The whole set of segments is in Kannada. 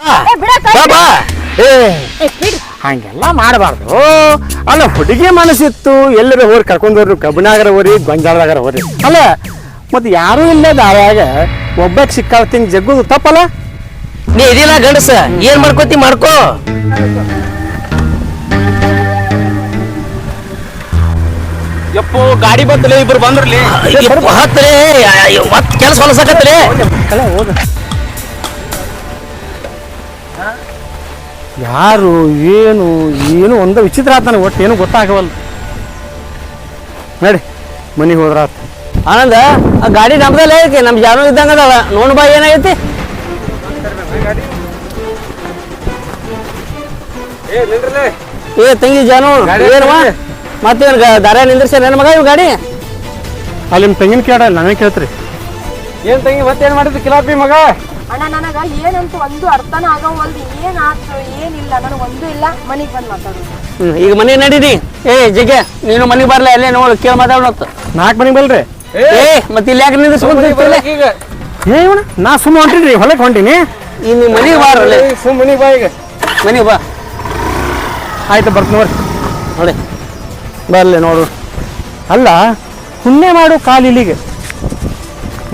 ಏ, ಬಿಡ ಕೈ ಬಾ, ಬಾ. ಏ ಏ, ಬಿಡು. ಹಂಗೆಲ್ಲ ಮಾಡಬಾರ್ದು. ಅಲ್ಲ ಹುಡುಗಿ ಮನಸ್ಸಿತ್ತು. ಎಲ್ಲರ ಹೋರಿ ಕರ್ಕೊಂಡ್ರು ಕಬ್ಬಿನಾಗರ ಹೋರಿ ಗೊಂಜಾಳದಾಗರ ಹೋರಿ. ಅಲ್ಲ ಮತ್ತೆ ಯಾರೂ ಇಲ್ಲ ದಾರ್ಯಾಗ ಒಬ್ಬಕ್ಕೆ ಸಿಕ್ಕಾಳ್ತೀನಿ ಜಗ್ಗುದು ತಪ್ಪಲ್ಲ? ನೀ ಇದಿಲ್ಲ ಗಂಡಸ? ಏನ್ ಮಾಡ್ಕೋತಿ ಮಾಡ್ಕೋ. ಯಪ್ಪು ಗಾಡಿ ಬಂತಲೇ ಇಬ್ರು ಬಂದ್ರಲಿ? ಹತ್ತಲೇ. ಮತ್ ಕೆಲಸ ಹೊಲಸಕತ್ತಲೇ. ಕಲೆ ಹೋದ ಯಾರು ಏನು ಏನು ಒಂದು ವಿಚಿತ್ರ ಆತ ನನಗೆ ಒಟ್ಟು ಏನು ಗೊತ್ತಾಗವಲ್ಲ ನಡಿ ಮನೆಗೆ ಹೋದ್ರಾತ ಆನಂದ ಆ ಗಾಡಿ ನಮ್ದಲ್ಲ ಐತಿ ನಮ್ ಜಾನು ಇದ್ದಂಗ ಅದಾವ. ನೋಡ್ ಬಾ ಏನಾಗೈತಿ? ಏ ನಿಂದ್ರಲೇ. ಏ ತಂಗಿ ಜಾನು ಏನು. ಮತ್ತೇನ್ ದಾರ ನಿಂದ್ರಿಸ ನನ್ನ ಮಗ ಇವ್ ಗಾಡಿ? ಅಲ್ಲಿ ನಿಮ್ಮ ತಂಗಿನ ಕೇಳ ನಾವೇ ಕೇಳ್ತ್ರಿ. ಏನ್ ತಂಗಿ ಮತ್ತೇನ್ ಮಾಡಿದ್ರಿ ಕಿಲಾಪಿ ಮಗ? ಅಣ್ಣ ನನಗ ಏನಂತೂ ಒಂದು ಅರ್ಥನ ಆಗವಲ್ದು ಏನ್ ಆತು ಏನಿಲ್ಲ. ನನಗೆ ಒಂದು ಇಲ್ಲ. ಮನೆಗ್ ಬಂದ್ ಮಾತಾಡೋದು ಹ್ಮ್, ಈಗ ಮನೆ ನಡೀರಿ. ಏ ಜಿಗೆ ನೀನು ಮನೆಗೆ ಬರ್ಲ? ಅಲ್ಲೇ ನೋಡು ಕೇಳಿ ಮಾತಾಡೋತ್ತ ನಾಲ್ಕು ಮನೆಗೆ ಬಲ್ರಿ ಏ ಮತ್ತೆ ಇಲ್ಲಿ ಯಾಕೆ ನಿಂದಿಸ್ಕೊಂಡ್ ಈಗ? ಏ ಇವನ ನಾ ಸುಮ್ಮ ಹೊಂಟಿನ್ರಿ ಹೊಲಕ್ಕೆ ಹೊಂಟೀನಿ. ಇನ್ನು ಮನೆಗೆ ಬಾರಲ್ಲ? ಸುಮ್ ಮನಿಗ್ ಬಾ ಈಗ. ಮನೆಗೆ ಬಾ. ಆಯ್ತು ಬರ್ತೀನಿ ನೋಡ್ರಿ. ನೋಡಿ ಬರ್ಲಿ ನೋಡು. ಅಲ್ಲ ಪುಣ್ಯ ಮಾಡು ಕಾಲು ಇಲ್ಲಿಗೆ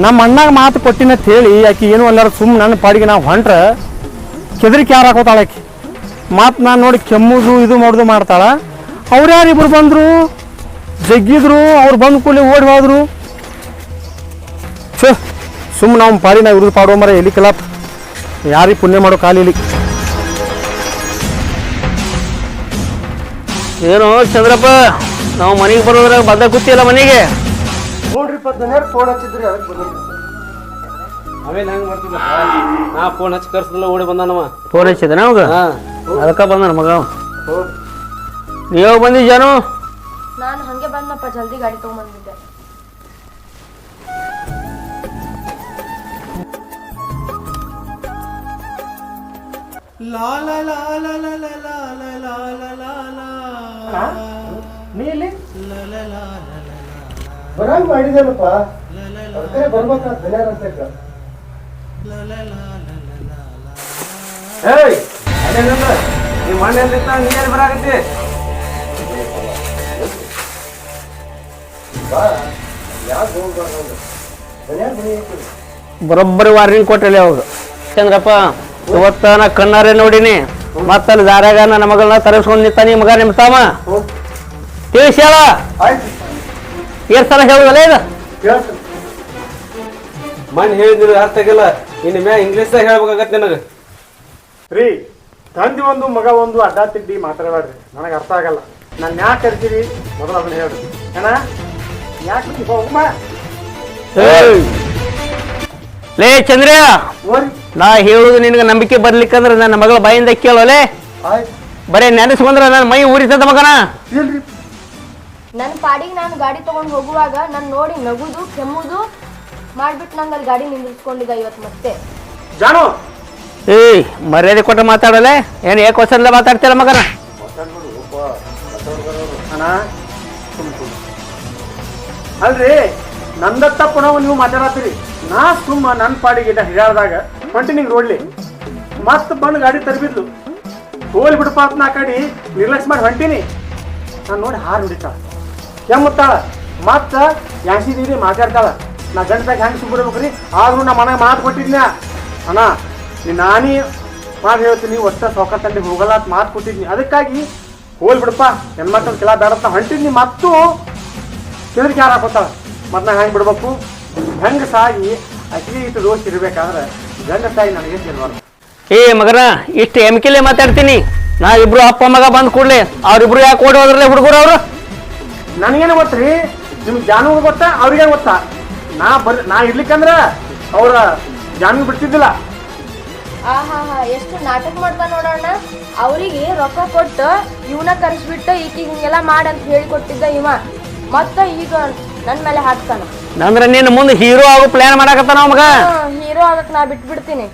ನಮ್ಮ ಅಣ್ಣಾಗ ಮಾತು ಕೊಟ್ಟಿನಂತ ಹೇಳಿ, ಆಕೆ ಏನು ಅಲ್ಲಾರ ಸುಮ್ಮ ನನ್ನ ಪಾಡಿಗೆ ನಾವು ಹೊಂಟ್ರ, ಕೆದರಿಕೆ ಯಾರು ಹಾಕೋತಾಳೆ ಆಕಿ? ಮಾತು ನಾನು ನೋಡಿ ಕೆಮ್ಮುದು, ಇದು ಮಾಡೋದು ಮಾಡ್ತಾಳ. ಅವ್ರು ಯಾರಿಬ್ರು ಬಂದರು? ಜಗ್ಗಿದ್ರು, ಅವ್ರು ಬಂದ ಕೂಡಲೇ ಓಡಿ ಹೋದ್ರು. ಛೇ ಸುಮ್ಮ ನಾವು ಪಾಡಿ ನಾವು ಇರೋದು ಪಾಡೋ ಮರ ಎಲ್ಲಿ ಕಲಾಪ್. ಯಾರಿಗೆ ಪುಣ್ಯ ಮಾಡೋ ಕಾಲಿಲಿ ಏನು ಚಂದ್ರಪ್ಪ, ನಾವು ಮನೆಗೆ ಬರೋದ್ರಾಗ ಬದ್ದ ಕೂತಿಲ್ಲ ಮನೆಗೆ? ನೋಡ್ರಿ ಪದ್ಧತಿ ಫೋನ್ ಹಚ್ಚಿದ್ರಿ ಅದಕ್ಕೆ ಬಂದ್ರಿ ಅವೇನ್ ಹೆಂಗ್ ಮಾಡ್ತಿದ್ದ ನಾ ಫೋನ್ ಹಚ್ಚಿ ಕರ್ಸದಲ್ಲ ಓಡಿ ಬಂದಾನವ. ಫೋನ್ ಹಚ್ಚಿದ ಅವಾಗ? ಹಾ. ಅದಕ್ಕೆ ಬಂದ ಮಗ. ನೀವು ಬಂದಿ ಜಾನು? ನಾನು ಹಂಗೆ ಬಂದಪ್ಪ ಜಲ್ದಿ ಗಾಡಿ ತಗೊಂಡ್ಬಂದಿದ್ದೆ ನೀಲಿ ಬರಂಗ್ ಮಾಡಿದೇನಪ್ಪ? ಅದಕ್ಕೆ ಬರ್ಬೇಕ? ಏಯ್ ಎಲ್ಲಿ ಬರಾಕತ್ತಿ. ಬರೋಬ್ಬರಿ ವಾರ್ನಿಂಗ್ ಕೊಟ್ಟಲ್ಲಿ ಅವಾಗ ಚಂದ್ರಪ್ಪ ಇವತ್ತ ನಾ ಕಣ್ಣಾರೆ ನೋಡಿನಿ. ಮತ್ತಲ್ಲಿ ದಾರ್ಯಾಗ ನನ್ನ ಮಗಳನ್ನ ತರಿಸ್ಕೊಂಡು ನಿಂತ ನಿಮ್ಮ ಮಗ ನಿಮ್ಮ ತಾಮ ತಿಳಿಸ ಆಯ್ತು. ಏನ್ ಸಲ ಹೇಳುದಲ್ಲ ಇದು? ಮನ್ ಮಣ್ಣು ಹೇಳಿದ್ರು ಅರ್ಥ ಆಗಿಲ್ಲ. ಇನ್ನು ಮ್ಯಾ ಇಂಗ್ಲೀಷ್ದಾಗ ಹೇಳ್ಬೇಕಾಗತ್ತೆ ನನಗೆ. ರೀ ತಂದಿ ಒಂದು ಮಗ ಒಂದು ಅಡ್ಡ ತಿಡ್ಡಿ ಮಾತಾಡಬೇಡ್ರಿ. ನನಗೆ ಅರ್ಥ ಆಗಲ್ಲ. ನಾನು ಯಾಕೆ ಕರಿತೀರಿ? ಮೊದಲು ಅದನ್ನ ಹೇಳ್ರಿ. ಏನ? ಯಾಕೆ ಹೋಗಮ್ಮ! ಲೇ ಚಂದ್ರ ನಾ ಹೇಳುದು ನಿನಗೆ ನಂಬಿಕೆ ಬರ್ಲಿಕ್ಕಂದ್ರೆ ನನ್ನ ಮಗಳ ಬಾಯಿಂದ ಕೇಳೋಲೆ? ಬರೇ ಬರೇ ನೆನೆಸ್ಕೊಂಡ್ರೆ ನನ್ನ ಮೈ ಊರಿತಂತ ಮಗನ? ನನ್ನ ಪಾಡಿಗೆ ನಾನು ಗಾಡಿ ತೊಗೊಂಡು ಹೋಗುವಾಗ ನಾನು ನೋಡಿ ನಗುದು ಕೆಮ್ಮುದು ಮಾಡ್ಬಿಟ್ಟು ನಂಗೆ ಅಲ್ಲಿ ಗಾಡಿ ನಿಂದಿಸ್ಕೊಂಡಿದ್ದ ಇವತ್ತು ಮತ್ತೆ. ಜಾನು! ಏಯ್ ಮರ್ಯಾದೆ ಕೊಟ್ಟು ಮಾತಾಡಲೆ? ಏನು ಏಕೆ ಹೊಸಲ್ಲ ಮಾತಾಡ್ತೀರ ಮಗನ? ಅಣ್ಣ. ಅಲ್ರಿ ನಂದತ್ತ ಪುನಃ ನೀವು ಮಾತಾಡತ್ತೀರಿ. ನಾ ಸುಮ್ಮ ನನ್ನ ಪಾಡಿಗೆ ಹಿಡಾಡ್ದಾಗ ಹೊಂಟಿ ನಿಂಗೆ ರೋಡ್ಲಿ ಮಸ್ತ್ ಬಂದು ಗಾಡಿ ತರಬಿದ್ಲು. ಹೋಲ್ ಬಿಡಪ್ಪ ಅಂತ ನಾ ಕಡಿ ನಿರ್ಲಕ್ಷ್ಯ ಮಾಡಿ ಹೊಂಟೀನಿ. ನಾನು ನೋಡಿ ಹಾರು ಹಿಡಿತಾಳ ಕೆಮ್ಮುತ್ತಾಳ ಮತ್ತ ಯಾಸಿ ದೀದಿ ಮಾತಾಡ್ತಾಳ. ನಾ ಗಂಟದಾಗ ಹೆಂಗೆ ಸುಬ್ಬಿಡ್ಬೇಕ್ರಿ ಆದ್ರೂ ನಮ್ಮ ಮನೆಗೆ ಮಾತು ಕೊಟ್ಟಿದ್ನ. ಅಣ್ಣ ನೀ ನಾನೇ ಮಾತು ಹೇಳ್ತೀನಿ ಒಟ್ಟ ಸೌಕರ್ ತಂಡಿಗೆ ಹೋಗಲ್ಲ ಅಂತ ಮಾತು ಕೊಟ್ಟಿದ್ನಿ. ಅದಕ್ಕಾಗಿ ಹೋಲ್ ಬಿಡಪ್ಪ. ಹೆಣ್ಮಕ್ಳು ಕೆಲ ಬೇಡಪ್ಪ. ಹೊಂಟಿದ್ನಿ ಮತ್ತು ಕೆದರಿಕೆ ಯಾರು ಹಾಕೋತಾಳ? ಮತ್ತು ನಾ ಹೆಂಗೆ ಬಿಡ್ಬೇಕು? ಹೆಂಗೆ ಸಾಗಿ ಅತಿ ಇಟ್ಟು ದೋಷ ಇರಬೇಕಾದ್ರೆ ಗಂಡ ತಾಯಿ ನನಗೆ ತಿನ್ಬಾರ್ದು. ಏ ಮಗನ, ಇಷ್ಟು ಎಮ್ಕಿಲೆ ಮಾತಾಡ್ತೀನಿ. ನಾ ಇಬ್ರು ಅಪ್ಪ ಮಗ ಬಂದ್ ಕೂಡ್ಲೆ, ಅವ್ರಿಬ್ರು ಯಾಕೆ ಓಡಿ ಹೋದ್ರಲ್ಲ ಹುಡುಗರು ಅವರು? ನನಗೇನು ಗೊತ್ತ್ರಿ? ನಿಮ್ಗೆ ಜಾನು ಗೊತ್ತಾ? ಅವ್ರಿಗೆ ಗೊತ್ತಾ? ನಾ ಬರ್ ನಾ ಇರ್ಲಿಕ್ಕಂದ್ರ ಅವ್ರ ಜಾನು ಬಿಡ್ತಿದ್ದಿಲ್ಲ. ಆ ಹಾ ಹಾ ಎಷ್ಟು ನಾಟಕ ಮಾಡ್ತಾ ನೋಡೋಣ ಅವರಿಗೆ ರೊಕ್ಕ ಕೊಟ್ಟು ಇವನ ಕರೆಸ್ಬಿಟ್ಟು ಈಕಿಗೆ ಹಿಂಗೆಲ್ಲ ಹೇಳಿ ಹೇಳಿಕೊಟ್ಟಿದ್ದ ಇವ. ಮತ್ತ ಈಗ ನನ್ನ ಮೇಲೆ ಹಾಕ್ತಾನ. ನಂದ್ರೆ ನಿನ್ನ ಮುಂದೆ ಹೀರೋ ಆಗೋ ಪ್ಲಾನ್ ಮಾಡಾಕತ್ತಾನ ಅವ ಮಗ? ಹೀರೋ ಆಗಕ್ ನಾ ಬಿಟ್ಬಿಡ್ತೀನಿ.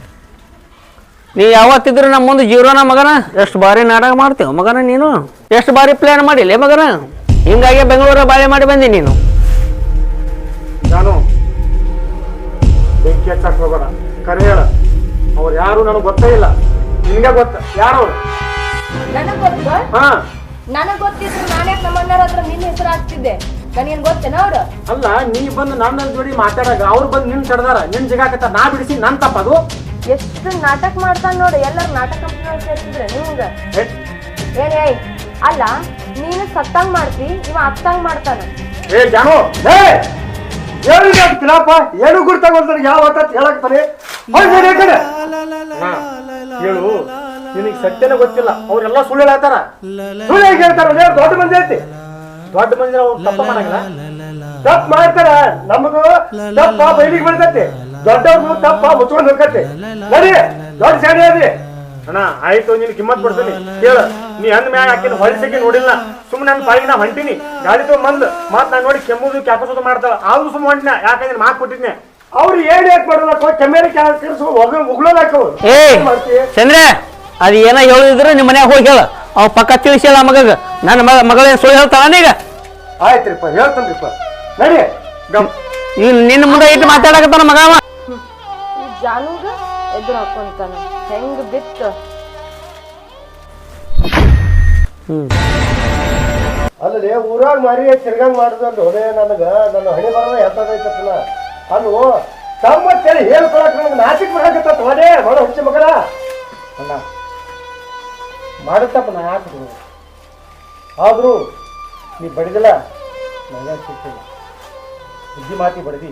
ನೀ ಯಾವತ್ತಿದ್ರು ನಮ್ಮ ಮುಂದೆ ಜೀರೋನ ಮಗನ? ಎಷ್ಟು ಬಾರಿ ನಾಟಕ ಮಾಡ್ತೇವೆ ಮಗನ ನೀನು? ಎಷ್ಟು ಬಾರಿ ಪ್ಲಾನ್ ಮಾಡಿಲ್ಲ ಮಗನ? ಹಿಂಗಾಗಿ ಬೆಂಗಳೂರ ಬಾಳೆ ಮಾಡಿ ಬಂದಿ ನೀನು. ನಾನು ಬೆಂಕಿ ಹಚ್ಚಕ್ ಹೋಗೋಣ. ಕರೆ ಹೇಳ. ಅವ್ರು ಯಾರು ನನಗೆ ಗೊತ್ತೇ ಇಲ್ಲ. ನಿನ್ಗೆ ಗೊತ್ತ. ಯಾರು ನನಗ್ ಗೊತ್ತು? ಹಾ. ನನಗ್ ಗೊತ್ತಿದ್ರು ನಾನೇ ನಮ್ಮ ಅಣ್ಣರ ಹತ್ರ ನಿನ್ನ ಹೆಸರು ಹಾಕ್ತಿದ್ದೆ. ನನಗೇನ್ ಗೊತ್ತೇನ ಅವ್ರು? ಅಲ್ಲ ನೀ ಬಂದು ನನ್ನ ಜೋಡಿ ಮಾತಾಡಾಗ ಅವ್ರು ಬಂದು ನಿನ್ ತಡ್ದಾರ ನಿನ್ ಜಿಗಾಕತ್ತ ನಾ ಬಿಡಿಸಿ ನನ್ ತಪ್ಪದು? ಎಷ್ಟು ನಾಟಕ ಮಾಡ್ತಾನ ನೋಡು. ಎಲ್ಲರೂ ನಾಟಕ ಕಂಪ್ನಿ ಸೇರ್ತಿದ್ರೆ ನಿಮ್ಗೆ ಏ, ಏನ್ ಏಯ್ ಅಲ್ಲ ನೀನು ಸತ್ತಂಗ್ ಮಾಡ್ತಿ ಇವ ಅತ್ತಂಗ್ ಮಾಡ್ತಾನ. ಏ ಜಾನು ಏ ಏನು ಹೇಳ್ತೀರಪ್ಪ ಏನು ಗುರ್ತಾಗೋಲ್ತಾರೆ ಯಾವ ಅಂತ ಹೇಳಕ್ತಾರೆ ಹೇಳು ನಿನಗೆ ಸತ್ಯನ ಗೊತ್ತಿಲ್ಲ ಅವರೆಲ್ಲ ಸುಳ್ಳು ಹೇಳ್ತಾರ. ಸುಳ್ಳು ಹೇಗೆ ಹೇಳ್ತಾರ? ದೊಡ್ಡ ಮಂದಿ ಐತಿ. ದೊಡ್ಡ ಮಂದಿ ಅವ್ರು ತಪ್ಪ ಮಾಡಂಗಿಲ್ಲ. ತಪ್ಪ ಮಾಡ್ತಾರ ನಮಗೂ ತಪ್ಪ ಬೈಲಿಗೆ ಬೀಳ್ತೈತಿ ದೊಡ್ಡವ್ರು ತಪ್ಪ ಮುಚ್ಕೊಂಡು ಹೋಗತ್ತೆ. ನಡಿ ದೊಡ್ಡ ಸೇನೆ ಅದಿ. ಅಣ್ಣ ಆಯ್ತು ನಿನ್ ಕಿಮ್ಮತ್ ಬಿಡ್ತೀನಿ ಕೇಳ ನೀ ಅಂದ ಮ್ಯಾಗ ಹಾಕಿನ ಹೊಳಿಸಕ್ಕೆ ನೋಡಿಲ್ಲ. ಸುಮ್ಮನೆ ನನ್ನ ಪಾಯಿಗೆ ನಾ ಹೊಂಟಿನಿ. ಗಾಡಿ ತೋ ಬಂದ್ ಮತ್ ನಾ ನೋಡಿ ಕೆಮ್ಮುದು ಕ್ಯಾಪಸೋದು ಮಾಡ್ತಾಳ. ಆದ್ರೂ ಸುಮ್ಮ ಹೊಂಟಿನ. ಯಾಕಂದ್ರೆ ಮಾತು ಕೊಟ್ಟಿದ್ನೆ. ಅವ್ರು ಏನ್ ಯಾಕೆ ಮಾಡಲ್ಲ ಕೆಮ್ಮೇಲೆ ಕೆಲಸ ಉಗ್ಳೋದಾಕವು ಏ ಚಂದ್ರ ಅದು ಏನೋ ಹೇಳಿದ್ರು ನಿಮ್ಮ ಮನ್ಯಾಗ ಹೋಗಿ ಹೇಳ. ಅವ್ ಪಕ್ಕ ತಿಳಿಸಿಲ್ಲ ಮಗಗ. ನನ್ನ ಮಗ ಮಗಳೇ ಸುಳ್ಳು ಹೇಳ್ತಾಳ ಈಗ? ಆಯ್ತ್ರಿಪ್ಪ ಹೇಳ್ತೀನಿ ನಡಿ. ಗಮ್. ನಿನ್ನ ಮುಂದೆ ಇಟ್ಟು ಮಾತಾಡಕತ್ತಾನ ಮಗ ಅವ? ಜಾನುಗ? ಎದುರು ಹಾಕೊಂತಾನ. ಹೆಂಗ್ ಬಿತ್ತ? ಅಲ್ಲದೆ ಊರಾಗ ಮಾರಿ ತಿರ್ಗಂಗ್ ಮಾಡಿದ್ರು ಹೊಡೆ ನನಗ. ನನ್ನ ಹಣೆ ಬರೋದ ಎತ್ತದೈತಲ್ಲ ಅದು ತಮ್ಮ ಕೇಳಿ ಹೇಳ್ಕೊಳಕ್ ನನಗೆ ನಾಚಿಕ್ ಮಾಡಕತ್ತ ಹೊಡೆ ಮಾಡೋ ಹುಚ್ಚಿ ಮಗಳ. ಅಲ್ಲ ಮಾಡುತ್ತಪ್ಪ ನಾ ಯಾಕೆ ಆದರೂ ಆದ್ರೂ ನೀ ಬಡಿದಿಲ್ಲ ನನಗೆ ಸಿಕ್ಕಿಲ್ಲ ಬುದ್ಧಿ ಮಾತಿ ಬಡದಿ.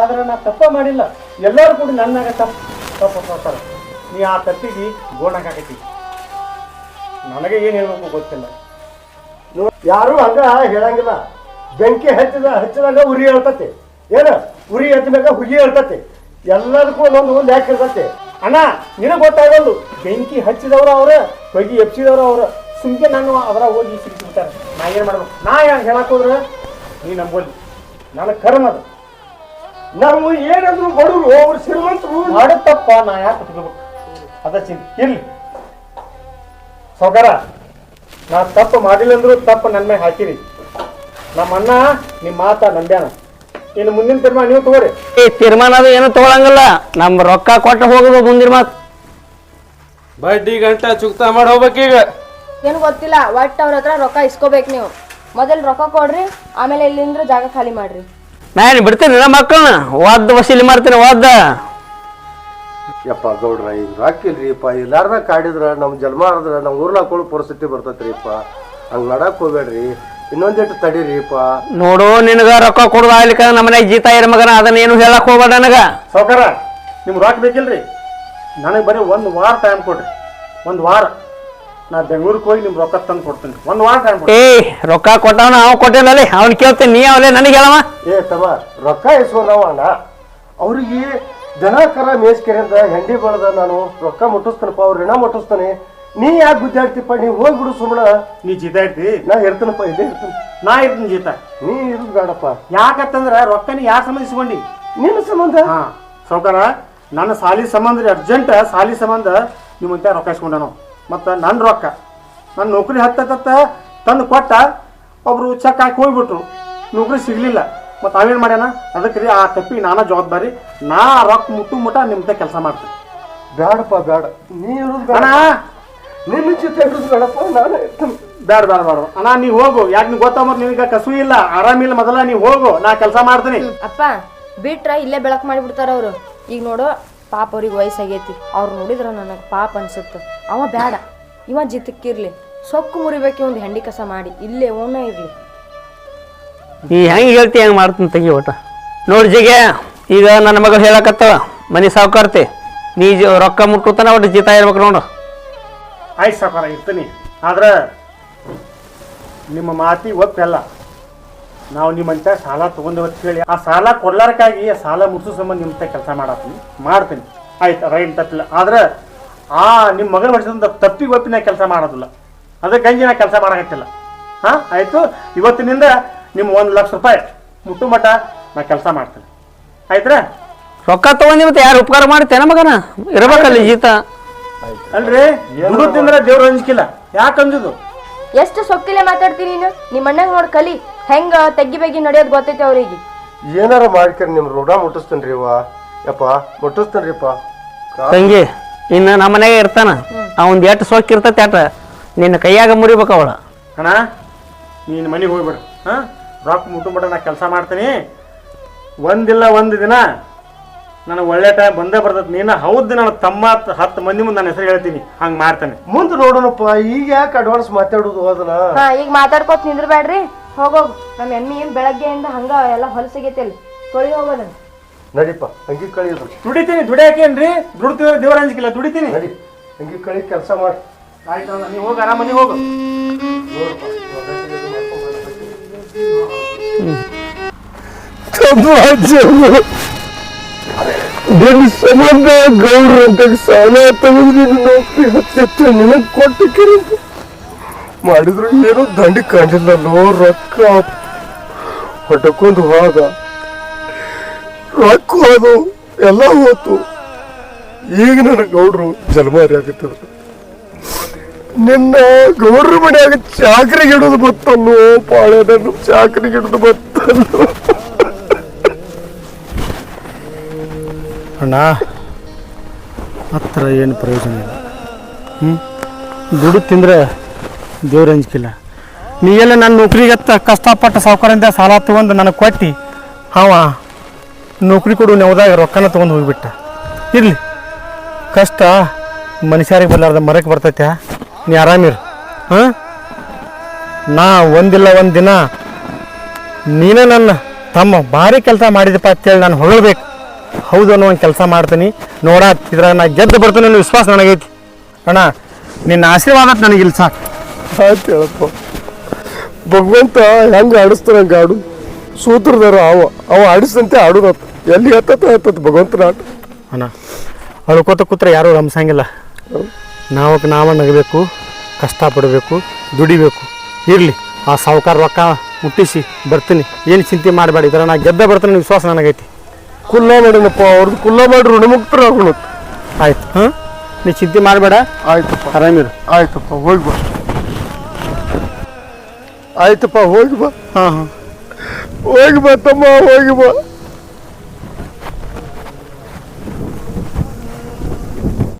ಆದ್ರೆ ನಾ ತಪ್ಪ ಮಾಡಿಲ್ಲ. ಎಲ್ಲರೂ ಕೂಡ ನನ್ನಾಗ ತಪ್ಪು ತಪ್ಪು ನೀ ಆ ತಪ್ಪಿಗೆ ಗೋಣಾಕತಿ ನನಗೆ ಏನು ಹೇಳ್ಬೇಕು ಗೊತ್ತಿಲ್ಲ. ಯಾರು ಹಂಗ ಹೇಳಂಗಿಲ್ಲ. ಬೆಂಕಿ ಹಚ್ಚಿದ ಹಚ್ಚಿದಾಗ ಉರಿ ಹೇಳ್ತತಿ. ಏನು? ಉರಿ ಹಚ್ಚಿದಾಗ ಹುಗಿ ಹೇಳ್ತತಿ. ಎಲ್ಲದಕ್ಕೂ ಒಂದೊಂದು ಲ್ಯಾಕ್ ಇರ್ತತಿ. ಅಣ್ಣ, ನಿನಗೆ ಗೊತ್ತಾಗಲ್ದು ಬೆಂಕಿ ಹಚ್ಚಿದವ್ರು ಅವ್ರ, ಹೊಗಿ ಎಪ್ಸಿದವ್ರು ಅವ್ರ. ಸುಮ್ಕೆ ನಾನು ಅವರ ಹೋಗಿ ಸಿಕ್ಕಿಬಿಡ್ತಾರೆ ನಾ ಏನು ಮಾಡ್ಬೇಕು? ನಾ ಹೇಳಕ್ಕೆ ಹೋದ್ರೆ? ನೀ ನಂಬಲ್ಲಿ ನನ್ನ ಕರ್ಮ ಅದು. ನಾವು ಏನಾದ್ರು ಬಡವರು ಅವ್ರು ಶ್ರೀಮಂತರು. ಮಾಡುತ್ತಪ್ಪ ನಾ ಯಾಕೆ ಅದ ಚಿಂತೆ. ಇರ್ಲಿ. ಸೌಕರ ನಾ ತಪ್ಪು ಮಾಡಿಲ್ಲ ಅಂದ್ರೂ ತಪ್ಪು ನನ್ನ ಮೇಲೆ ಹಾಕಿರಿ. ನಮ್ಮ ಅಣ್ಣ ನಿಮ್ಮ ಮಾತ ನಂಬ್ಯಾನ. ಇನ್ನು ಮುಂದಿನ ತೀರ್ಮಾನ ನೀವು ತಗೋರಿ. ಈ ತೀರ್ಮಾನ ಅದು ಏನು ತಗೊಳಂಗಿಲ್ಲ. ನಮ್ ರೊಕ್ಕ ಕೊಟ್ಟು ಹೋಗೋದು ಮುಂದಿನ ಮಾತು. ಬಡ್ಡಿ ಗಂಟ ಚುಕ್ತಾ ಮಾಡಿ ಹೋಗ್ಬೇಕೀಗ ಏನು ಗೊತ್ತಿಲ್ಲ ಒಟ್ಟು ಅವ್ರ ಹತ್ರ ರೊಕ್ಕ ಇಸ್ಕೋಬೇಕು ನೀವು. ಮೊದಲು ರೊಕ್ಕ ಕೊಡ್ರಿ ಆಮೇಲೆ ಇಲ್ಲಿಂದ್ರ ಜಾಗ ಖಾಲಿ ಮಾಡ್ರಿ. ನಾನು ಬಿಡ್ತೀನಿ ನಮ್ಮ ಮಕ್ಕಳನ್ನ? ಒದ್ದ ವಸೂಲಿ ಮಾಡ್ತೀನಿ ಒದ್ದ ಯಪ್ಪ ಗೌಡ್ರ ಈಗ ಹಾಕಿಲ್ರಿಪ್ಪ ಎಲ್ಲಾರನ್ನ ಕಾಡಿದ್ರ ನಮ್ಮ ಜನ್ಮ ಆದ್ರ ನಮ್ಮ ಊರ್ನ ಹಾಕೊಳ್ಳೋ ಪರಿಸ್ಥಿತಿ ಬರ್ತೈತ್ರಿಪ್ಪ. ಹಂಗೆ ನಡಕ್ ಹೋಗ್ಬೇಡ್ರಿ. ಇನ್ನೊಂದಿಟ್ಟು ತಡೀರಿಪ್ಪ. ನೋಡು ನಿನಗ ರೊಕ್ಕ ಕೊಡೋದು ಆಗ್ಲಿಕ್ಕ ನಮ್ಮ ಮನ್ಯಾಗ ಜೀತ ಇರ ಮಗನ ಅದನ್ನೇನು ಹೇಳಕ್ ಹೋಗ್ಬೇಡ ನನಗ. ಸೌಕರ ನಿಮ್ಗೆ ರೊಕ್ಕ ಬೇಕಿಲ್ರಿ? ನನಗೆ ಬರೀ ಒಂದು ವಾರ ಟೈಮ್ ಕೊಡ್ರಿ. ಒಂದು ವಾರ. ನಾ ಬೆಂಗಳೂರಿಗೆ ಹೋಗಿ ನಿಮ್ಮ ರೊಕ್ಕ ತಂದು ಕೊಡ್ತೀನಿ. ಒಂದು ವಾರ ಟೈಮ್ ಏಯ್ ರೊಕ್ಕ ಕೊಟ್ಟವನ ಅವ್ ಕೊಟ್ಟಿಲ್ಲ ಅವ್ನು ಕೇಳ್ತೀನಿ ನೀ ಅವಲೇ ನನಗೆ ಹೇಳವ ಏ ತಮ್ಮ ರೊಕ್ಕ ಇಸ್ಕೊಂಡವ ಅಣ್ಣ. ಅವ್ರಿಗೆ ದನ ಕರ ಮೇಸ್ಕೆರೆ ಅಂತ ಹೆಂಡಿ ಬೆಳೆದ ನಾನು ರೊಕ್ಕ ಮುಟ್ಟಿಸ್ತಾನಪ್ಪ ಅವ್ರ ಋಣ ಮುಟ್ಟಿಸ್ತಾನೆ. ನೀ ಯಾಕೆ ಗುದ್ದಾಡ್ತಿಪ್ಪ ನೀ ಹೋಗ್ಬಿಡು ಸುಮ್ಮನ ನೀ ಜೀತ ಇರ್ತಿ. ನಾ ಇರ್ತೇನಪ್ಪ ಇಲ್ಲೇ ಇರ್ತೀನಿ. ನಾ ಇರ್ತೀನಿ ಜೀತ. ನೀ ಇರೋದು ಬೇಡಪ್ಪ ಯಾಕತ್ತಂದ್ರ ರೊಕ್ಕ ನೀ ಯಾಕೆ ಸಂಬಂಧ ಇಸ್ಕೊಂಡಿ? ನಿನ್ನ ಸಂಬಂಧ? ಹಾ ಸೌಕರ ನನ್ನ ಸಾಲಿ ಸಂಬಂಧ ರೀ ಅರ್ಜೆಂಟ್ ಸಾಲಿ ಸಂಬಂಧ ನಿಮ್ಮಂತ ರೊಕ್ಕ ಇಸ್ಕೊಂಡ ನಾವು ಮತ್ತು ನನ್ನ ರೊಕ್ಕ. ನನ್ನ ನೌಕರಿ ಹತ್ತತ್ತ ತಂದು ಕೊಟ್ಟ ಒಬ್ಬರು ಚೆಕ್ ಹಾಕಿ ಹೋಗ್ಬಿಟ್ರು. ನೌಕರಿ ಸಿಗಲಿಲ್ಲ. ಮತ್ತು ಅವೇನು ಮಾಡ್ಯಾನ? ಅದಕ್ಕೆ ರೀ ಆ ತಪ್ಪಿ ನಾನಾ ಜವಾಬ್ದಾರಿ. ನಾ ರೊಕ್ಕ ಮುಟ್ಟು ಮುಟ್ಟ ನಿಮ್ದೆ ಕೆಲಸ ಮಾಡ್ತೀನಿ. ಬೇಡಪ್ಪ ಬೇಡ ನೀ ಇರೋದು ಬೇಡ. ಅಣ್ಣ! ನಿನ್ನ ಜೊತೆ ಇರೋದು ಬೇಡಪ್ಪ ನಾನು ಬೇಡ ಬೇಡ ಬೇಡ ಅಣ್ಣ ನೀ ಹೋಗು. ಯಾಕೆ ನೀವು ಗೊತ್ತಾ ಮತ್ತು ನಿನಗೆ ಕಸು ಇಲ್ಲ. ಆರಾಮಿಲ್ಲ ಮೊದಲ ನೀ ಹೋಗು. ನಾ ಕೆಲಸ ಮಾಡ್ತೀನಿ. ಅಪ್ಪ ಬಿಟ್ರ ಇಲ್ಲೇ ಬೆಳಕು ಮಾಡಿಬಿಡ್ತಾರ ಅವರು. ಈಗ ನೋಡು ಪಾಪ ಅವ್ರಿಗೆ ವಯಸ್ಸಾಗೈತಿ. ಅವ್ರು ನೋಡಿದ್ರೆ ನನಗೆ ಪಾಪ ಅನ್ಸುತ್ತೆ. ಅವ ಬೇಡ ಇವ ಜಿತಕ್ಕಿರ್ಲಿ. ಸೊಕ್ಕು ಮುರಿಬೇಕು ಒಂದು ಹೆಂಡಿ ಕಸ ಮಾಡಿ. ಇಲ್ಲೇ ಓನ ಇರ್ಲಿ. ಈ ಹೆಂಗೆ ಹೇಳ್ತಿ ಹೆಂಗೆ ಮಾಡ್ತೀನಿ ತಂಗಿ ಒಟ್ಟ. ನೋಡಿ ಜಿಗೆ ಈಗ ನನ್ನ ಮಗಳು ಹೇಳಕತ್ತವ ಮನೆ ಸಾವುಕಾರ್ತಿ. ನೀ ಜ- ರೊಕ್ಕ ಮುಟ್ಟುತ್ತಾನ ಒಟ್ಟು ಜಿತ ಇರ್ಬೇಕು ನೋಡು. ಆಯ್ತು ಸಾಕಾರ ಇರ್ತೀನಿ. ಆದ್ರೆ ನಿಮ್ಮ ಮಾತಿ ಒಪ್ಪಲ್ಲ. ನಾವು ನಿಮ್ಮಂತ ಸಾಲ ತಗೊಂಡವತ್ತು ಹೇಳಿ ಆ ಸಾಲ ಕೊಡ್ಲಾರಕ್ಕಾಗಿ ಆ ಸಾಲ ಮುಟ್ಸೋ ಸಂಬಂಧ ನಿಮ್ಮ ಕೆಲಸ ಮಾಡತ್ತೀನಿ ಮಾಡ್ತೀನಿ. ಆಯ್ತು ರೈಟ್ ತಪ್ಪಿಲ್ಲ. ಆದ್ರೆ ಆ ನಿಮ್ಮ ಮಗನ ವರ್ಷದಿಂದ ತಪ್ಪಿಗೆ ಒಪ್ಪಿ ನಾ ಕೆಲಸ ಮಾಡೋದಿಲ್ಲ. ಅದಕ್ಕೆ ಗಂಜಿನ ನಾ ಕೆಲಸ ಮಾಡಕತ್ತಿಲ್ಲ. ಹಾಂ ಆಯಿತು? ಇವತ್ತಿನಿಂದ ನಿಮ್ಮ ಒಂದು ಲಕ್ಷ ರೂಪಾಯಿ ಮುಟ್ಟು ಮಟ್ಟ ನಾ ಕೆಲಸ ಮಾಡ್ತೀನಿ. ಆಯ್ತ್ರಾ? ರೊಕ್ಕ ತಗೊಂಡಿ ಮತ್ತೆ ಯಾರು ಉಪಕಾರ ಮಾಡ್ತೇನ ಮಗನ? ಇರಬೇಕಲ್ಲ ಜೀತ ಅಲ್ರಿ ದುಡ್ಡು ತಿಂದ್ರೆ ದೇವ್ರು ಅಂಜಿಕಿಲ್ಲ. ಯಾಕೆ ಅಂಜುದು? ಎಷ್ಟು ಸೊಕ್ಕಿಲೆ ಮಾತಾಡ್ತೀನಿ ನೀನು? ನಿಮ್ಮ ಅಣ್ಣಂಗೆ ನೋಡಿ ಕಲಿ. ಹೆಂಗ ತೆಗ್ಗಿ ಬೇಗಿ ನಡೆಯೋದು ಗೊತ್ತೈತಿ ಅವ್ರಿಗೆ. ಏನಾರ ಮಾಡ್ಕರಿ ನಿಮ್ ರೋಡ ಮುಟ್ಟಿಸ್ತೇನ್ರಿ ಅಪ್ಪ ಯಪ್ಪ ಮುಟ್ಟಿಸ್ತೇನ್ರಿಪ್ಪ ತಂಗಿ ಇನ್ನು ನಮ್ಮ ಮನೆಗೆ ಇರ್ತಾನ. ಅವಂದ್ ಅವಂದು ಎಷ್ಟು ಸೊಕ್ಕಿರ್ತೈತೆ ಅಟ ನಿನ್ನ ಕೈಯಾಗ ಮುರಿಬೇಕು ಅವಳ. ಅಣ್ಣ ನೀನು ಮನೆಗೆ ಹೋಗ್ಬಿಡು ಹಾಂ? ರೊಕ್ಕ ನಾ ಕೆಲಸ ಮಾಡ್ತೀನಿ. ಒಂದಿಲ್ಲ ಒಂದು ದಿನ ನನಗೆ ಒಳ್ಳೆ ಟೈಮ್ ಬಂದೇ ಬರ್ತೈತೆ. ನೀನು ಹೌದು ನನ್ನ ತಮ್ಮ ಹತ್ತು- ಹತ್ತು ಮಂದಿ ಮುಂದೆ ನನ್ನ ಹೆಸರು ಹೇಳ್ತೀನಿ. ಹಂಗೆ ಮಾಡ್ತಾನೆ. ಮುಂದೆ ನೋಡೋಣಪ್ಪ ಈಗ ಯಾಕೆ ಅಡ್ವಾನ್ಸ್ ಮಾತಾಡೋದು ಹೋದನ ಹಾ ಈಗ ಮಾತಾಡ್ಕೋತ ನಿಂದ್ರಬೇಡ್ರಿ ಹೋಗೋಗ್ ನಮ್ಮ ಎಮ್ಮಿ ಏನ್ ಬೆಳಗ್ಗೆಯಿಂದ ಹಂಗ ಎಲ್ಲ ಹೊಲಸಿಗೈತಿ ಅಲ್ಲಿ ತೊಳಿ ಹೋಗೋದನ್ನ ನಡಿಪ್ಪ ಅಂಗಿ ಕಳಿಯೋದು. ದುಡಿತೀನಿ ದುಡಿಯಾಕೇನ್ರಿ? ದುಡ್ತಿದ್ರೆ ದೇವರ ಅಂಜಿಕಿಲ್ಲ ದುಡಿತೀನಿ. ನಡಿ ಅಂಗಿ ಕಳಿ ಕೆಲಸ ಮಾಡಿ. ಆಯ್ತು ನೀವು ಹೋಗಿ ಆರಾಮ ಮನೆಗೆ ಹೋಗು. ಸಂಬಂಧ ಗೌಡ್ರ ಅಂತ ಸಾಲ ತಗೊಂಡಿದ್ದು ನೌಕರಿ ಹತ್ತಿತ್ತು ನಿನಗೆ ಕೊಟ್ಟು ಮಾಡಿದ್ರು ಏನು ದಂಡಿ ಕಂಡಿಲ್ಲಲ್ಲೋ ರೊಕ್ಕ ಹೊಟ್ಟಕ್ಕೊಂದು ಹೋದ. ರೊಕ್ಕ ಹೋದು ಎಲ್ಲ ಹೋತು. ಈಗ ನನ್ನ ಗೌಡ್ರು ಜಲಮಾರಿ ಆಗುತ್ತದ ನಿನ್ನ ಗೌಡ್ರ ಮನೆಯಾಗ ಚಾಕರಿಗೆ ಇಡೋದು ಬತ್ತಲ್ಲೋ ಪಾಳೆದನ್ನು ಚಾಕರಿಗೆ ಇಡೋದು ಬತ್ತಲ್ಲೋ. ಅಣ್ಣ, ಹತ್ರ ಏನು ಪ್ರಯೋಜನ ಇಲ್ಲ. ಹ್ಞೂ ದುಡ್ಡು ತಿಂದ್ರೆ ದೇವ್ರ ಅಂಜಿಕಿಲ್ಲ. ನೀ ಎಲ್ಲ ನನ್ನ ನೌಕರಿಗತ್ತ ಕಷ್ಟಪಟ್ಟು ಸಾವುಕಾರಿಂದ ಸಾಲ ತೊಗೊಂಡು ನನಗೆ ಕೊಟ್ಟು ಅವ ನೌಕರಿ ಕೊಡು ನೆವದಾಗ ರೊಕ್ಕನ ತೊಗೊಂಡು ಹೋಗಿಬಿಟ್ಟ. ಇರಲಿ. ಕಷ್ಟ ಮನುಷ್ಯರಿಗೆ ಬರಲಾರ್ದ ಮರಕ್ಕೆ ಬರ್ತೈತೆ. ನೀ ಆರಾಮಿರು ಹಾಂ? ನಾ ಒಂದಿಲ್ಲ ಒಂದು ದಿನ ನೀನೇ ನನ್ನ ತಮ್ಮ ಭಾರಿ ಕೆಲಸ ಮಾಡಿದಪ್ಪ ಅಂತೇಳಿ ನಾನು ಹೊಗಳಬೇಕು. ಹೌದು ಅನ್ನೋ ಒಂದು ಕೆಲಸ ಮಾಡ್ತೀನಿ. ನೋಡಾತಿದ್ರ ನಾ ಗೆದ್ದು ಬರ್ತೀನಿ ಅನ್ನೋ ವಿಶ್ವಾಸ ನನಗೈತಿ. ಅಣ್ಣ, ನಿನ್ನ ಆಶೀರ್ವಾದ ನನಗಿಲ್ಲ ಸಾಕು. ಆಯ್ತು ಹೇಳಪ್ಪ ಭಗವಂತ ಹೆಂಗೆ ಆಡಿಸ್ತಾನೆ ಹಂಗ ಆಡು. ಸೂತ್ರದಾರ ಅವ. ಅವ ಆಡಿಸ್ತಂತೆ ಆಡೋದತ್ತ ಎಲ್ಲಿ ಹತ್ತತ್ತ ಹತ್ತತ್ ಭಗವಂತನ ಆಟ. ಅಣ್ಣ ಅಳ್ಕೋತ ಕೂತ್ರೆ ಯಾರೂ ರಮಿಸಂಗಿಲ್ಲ ನಾವಕ್ಕೆ ನಾವ ನಗಬೇಕು ಕಷ್ಟಪಡಬೇಕು ದುಡಿಬೇಕು. ಇರಲಿ ಆ ಸಾವುಕಾರ ರೊಕ್ಕ ಮುಟ್ಟಿಸಿ ಬರ್ತೀನಿ. ಏನು ಚಿಂತೆ ಮಾಡಬೇಡ ಇದರ ನಾ ಗೆದ್ದ ಬರ್ತೀನಿ ವಿಶ್ವಾಸ ನನಗೈತಿ. ಕುಲ್ಲ ಮಾಡಿನಪ್ಪ ಅವ್ರದ್ದು ಕುಲ್ಲ ಮಾಡಿ ಋಣಮುಕ್ತರ ಆಗೋಣತ್ ಆಯ್ತು. ಹಾಂ? ನೀ ಚಿಂತೆ ಮಾಡಬೇಡ. ಆಯ್ತಪ್ಪ. ಆರಾಮಿರು. ಆಯ್ತಪ್ಪ ಹೋಗಿ ಬಾ. ಆಯ್ತಪ್ಪ ಹೋಗಿ ಬಾ. ಹಾಂ ಹಾಂ. ಹೋಗಿ ಬಾ ತಮ್ಮ ಹೋಗಿ ಬಾ.